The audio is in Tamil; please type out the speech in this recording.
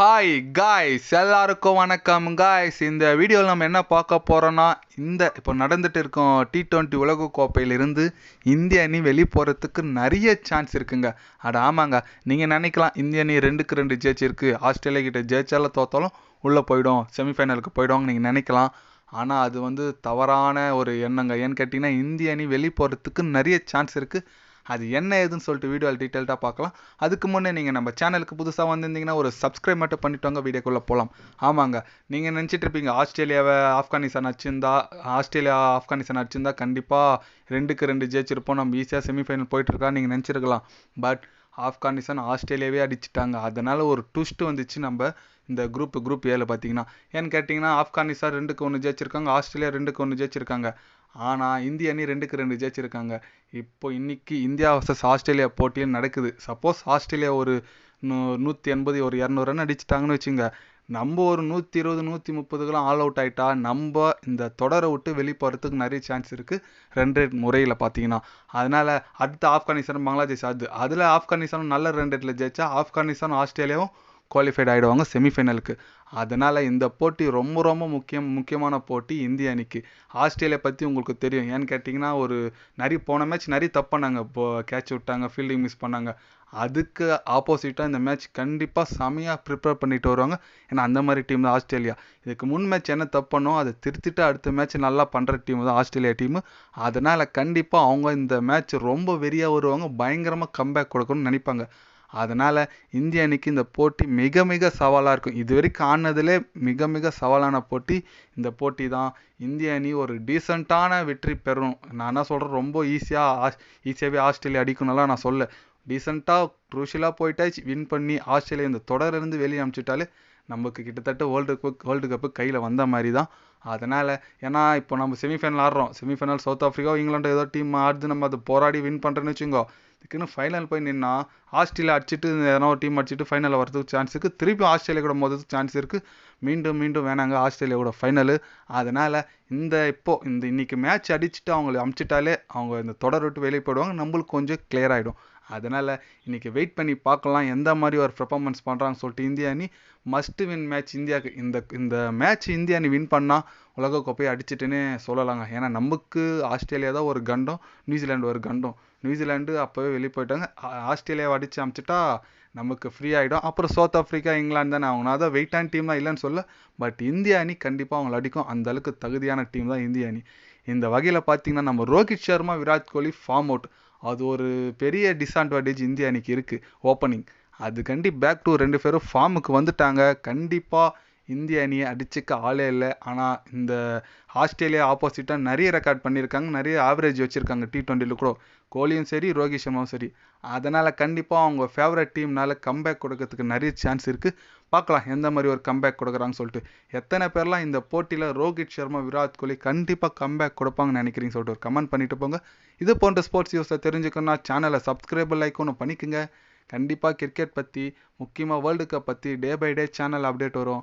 ஹாய் காய்ஸ் எல்லாருக்கும் வணக்கம். காய்ஸ் இந்த வீடியோவில் நம்ம என்ன பார்க்க போகிறோன்னா இந்த இப்போ நடந்துட்டு இருக்கோம் டி டுவெண்ட்டி உலக கோப்பையிலிருந்து இந்திய அணி வெளியே போகிறதுக்கு நிறைய சான்ஸ் இருக்குங்க. அட ஆமாங்க. நீங்கள் நினைக்கலாம் இந்திய அணி ரெண்டுக்கு ரெண்டு ஜெயிச்சிருக்கு. ஆஸ்திரேலியா கிட்ட ஜெயிச்சால தோத்தாலும் உள்ளே போயிடும். செமிஃபைனலுக்கு போயிடுவாங்க நீங்கள் நினைக்கலாம். ஆனால் அது வந்து தவறான ஒரு எண்ணங்க. ஏன்னு கேட்டிங்கன்னா இந்திய அணி வெளியே போகிறதுக்கு நிறைய சான்ஸ் இருக்குது அது என்ன ஏதுன்னு சொல்லிட்டு வீடியோ டீட்டெயில்டாக பார்க்கலாம். அதுக்கு முன்னே நீங்கள் நம்ம சேனலுக்கு புதுசாக வந்திருந்தீங்கன்னா ஒரு சப்ஸ்கிரைப் மட்டும் பண்ணிட்டு வாங்க வீடியோக்குள்ளே போகலாம் ஆமாங்க நீங்கள் நினச்சிட்டு இருப்பீங்க ஆஸ்திரேலியாவை ஆப்கானிஸ்தான் அடிச்சிருந்தா ஆஸ்திரேலியா ஆப்கானிஸ்தான் அடிச்சிருந்தா கண்டிப்பாக ரெண்டுக்கு ரெண்டு ஜெயிச்சிருப்போம். நம்ம ஈஸியாக செமிஃபைனல் போயிட்டுருக்கா நீங்கள் நினச்சிருக்கலாம். பட் ஆப்கானிஸ்தான் ஆஸ்திரேலியாவே அடிச்சிட்டாங்க. அதனால் ஒரு ட்விஸ்ட் வந்துச்சு நம்ம இந்த குரூப் குரூப் ஏல பார்த்தீங்கன்னா ஏன்னு கேட்டிங்கன்னா ஆப்கானிஸ்தான் ரெண்டுக்கு ஒன்று ஜெயிச்சிருக்காங்க ஆஸ்திரேலியா ரெண்டுக்கு ஒன்று ஜெயிச்சிருக்காங்க. ஆனால் இந்திய அணி ரெண்டுக்கு ரெண்டு ஜெயிச்சிருக்காங்க. இப்போ இன்னைக்கு இந்தியா வர்சஸ் ஆஸ்திரேலியா போட்டியில் நடக்குது. சப்போஸ் ஆஸ்திரேலியா ஒரு நூ நூற்றி எண்பது ஒரு இரநூறு ரன் அடிச்சிட்டாங்கன்னு வச்சுங்க நம்ம ஒரு நூற்றி இருபது நூற்றி முப்பதுக்கெல்லாம் ஆல் அவுட் ஆகிட்டா நம்ம இந்த தொடரை விட்டு வெளிப்படுறதுக்கு நிறைய சான்ஸ் இருக்குது ரன் ரேட் முறையில் பார்த்தீங்கன்னா அதனால் அடுத்த ஆப்கானிஸ்தான் பங்களாதேஷ் அது. அதில் ஆப்கானிஸ்தானும் நல்ல ரன் ரேட்டில் ஜெயிச்சா ஆப்கானிஸ்தான் ஆஸ்திரேலியாவும் குவாலிஃபைட் ஆகிடுவாங்க செமிஃபைனலுக்கு அதனால் இந்த போட்டி ரொம்ப ரொம்ப முக்கியம் முக்கியமான போட்டி இந்திய அணிக்கு. ஆஸ்திரேலியா பற்றி உங்களுக்கு தெரியும். ஏன்னு கேட்டிங்கன்னா ஒரு நிறைய போன மேட்ச் நிறைய தப்பு பண்ணாங்க இப்போ கேட்ச் விட்டாங்க ஃபீல்டிங் மிஸ் பண்ணாங்க. அதுக்கு ஆப்போசிட்டாக இந்த மேட்ச் கண்டிப்பாக செமையாக ப்ரிப்பேர் பண்ணிட்டு வருவாங்க. ஏன்னா அந்த மாதிரி டீம் தான் ஆஸ்திரேலியா. இதுக்கு முன் மேட்ச் என்ன தப்பணும் அதை திருத்திட்டு அடுத்த மேட்ச் நல்லா பண்ணுற டீம் தான் ஆஸ்திரேலியா டீமு அதனால் கண்டிப்பாக அவங்க இந்த மேட்ச் ரொம்ப வெறியாக வருவாங்க. பயங்கரமாக கம்பேக் கொடுக்கணும்னு நினைப்பாங்க. அதனால் இந்திய அணிக்கு இந்த போட்டி மிக மிக சவாலாக இருக்கும். இது வரைக்கும் ஆனதுலே மிக மிக சவாலான போட்டி இந்த போட்டி தான் இந்திய அணி ஒரு டீசெண்டான வெற்றி பெறும். நான் என்ன சொல்கிறேன் ரொம்ப ஈஸியாக ஈஸியாகவே ஆஸ்திரேலியா அடிக்கணும்லாம் நான் சொல்ல டீசெண்டாக க்ரூஷியலாக போயிட்டாச்சு. வின் பண்ணி ஆஸ்திரேலியா இந்த தொடரிலிருந்து வெளியே அனுப்பிச்சிட்டாலே நமக்கு கிட்டத்தட்ட வேர்ல்டு கப் வேர்ல்டு கப்பு கையில் வந்த மாதிரி தான் அதனால் ஏன்னா இப்போ நம்ம செமிஃபைனல் ஆடுறோம். செமிஃபைனல் சவுத் ஆஃப்ரிக்கா இங்கிலாந்து ஏதோ டீம் ஆடுது. நம்ம அதை போராடி வின் பண்ணுறேன்னு வச்சுக்கோ இதுக்குன்னு ஃபைனல் போய் நின்னா ஆஸ்திரேலியா அடிச்சுட்டு எதனா ஒரு டீம் அடிச்சுட்டு ஃபைனலில் வரதுக்கு சான்ஸ் இருக்குது திருப்பி ஆஸ்திரேலியா கூட மோதுறதுக்கு சான்ஸ் இருக்குது மீண்டும் மீண்டும் வேணாங்க ஆஸ்திரேலியா கூட ஃபைனலு அதனால் இந்த இப்போது இந்த இன்னைக்கு மேட்ச் அடிச்சுட்டு அவங்கள அமுச்சிட்டாலே அவங்க இந்த தொடர் விட்டு வெளியே போயிடுவாங்க. நம்மளுக்கு கொஞ்சம் கிளியர் ஆகிடும் அதனால் இன்றைக்கி வெயிட் பண்ணி பார்க்கலாம். எந்த மாதிரி ஒரு பெர்ஃபார்மன்ஸ் பண்ணுறாங்கன்னு சொல்லிட்டு இந்திய அணி மஸ்ட் வின் மேட்ச் இந்தியாவுக்கு இந்த இந்த மேட்ச் இந்திய அணி வின் பண்ணால் உலகக்கோப்பையை அடிச்சிட்டுன்னே சொல்லலாங்க. ஏன்னா நமக்கு ஆஸ்திரேலியா தான் ஒரு கண்டம் நியூசிலாண்டு ஒரு கண்டம். நியூசிலாண்டு அப்போவே வெளியே போயிட்டாங்க ஆஸ்திரேலியாவை அடித்து அமிச்சிட்டா நமக்கு ஃப்ரீ ஆகிடும் அப்புறம் சவுத் ஆஃப்ரிக்கா இங்கிலாந்து தானே. அவங்க தான் வெயிட்டான டீம் தான் இல்லைன்னு சொல்ல பட் இந்திய அணி கண்டிப்பாக அவங்கள அடிக்கும். அந்த அளவுக்கு தகுதியான டீம் தான் இந்திய அணி. இந்த வகையில் பார்த்தீங்கன்னா நம்ம ரோஹித் சர்மா விராட் கோலி ஃபார்ம் அவுட் அது ஒரு பெரிய டிஸ்அட்வான்டேஜ் இந்தியா அணிக்கு இருக்குது ஓப்பனிங் அது கண்டி பேக் டு ரெண்டு பேரும் ஃபார்முக்கு வந்துட்டாங்க. கண்டிப்பாக இந்திய அணியை அடிச்சுக்க ஆளே இல்லை. ஆனால் இந்த ஆஸ்திரேலியா ஆப்போசிட்டாக நிறைய ரெக்கார்ட் பண்ணியிருக்காங்க. நிறைய ஆவரேஜ் வச்சுருக்காங்க. டி ட்வெண்ட்டியில் கூட. கோலியும் சரி ரோஹித் சர்மாவும் சரி. அதனால் கண்டிப்பாக அவங்க ஃபேவரட் டீம்னால கம்பேக் கொடுக்கறதுக்கு நிறைய சான்ஸ் இருக்குது பார்க்கலாம் எந்த மாதிரி ஒரு கம்பேக் கொடுக்குறாங்கன்னு சொல்லிட்டு. எத்தனை பேர்லாம் இந்த போட்டியில் ரோஹித் சர்மா விராட் கோலி கண்டிப்பாக கம்பேக் கொடுப்பாங்கன்னு நினைக்கிறீங்க சொல்லிட்டு ஒரு கமெண்ட் பண்ணிட்டு போங்க. இது போன்ற ஸ்போர்ட்ஸ் நியூஸை தெரிஞ்சுக்கணும்னா சேனலை சப்ஸ்கிரைபர் லைக் ஒன்று பண்ணிக்கோங்க. கண்டிப்பாக கிரிக்கெட் பற்றி முக்கியமாக வேர்ல்டு கப் பற்றி day by day channel update வரும்.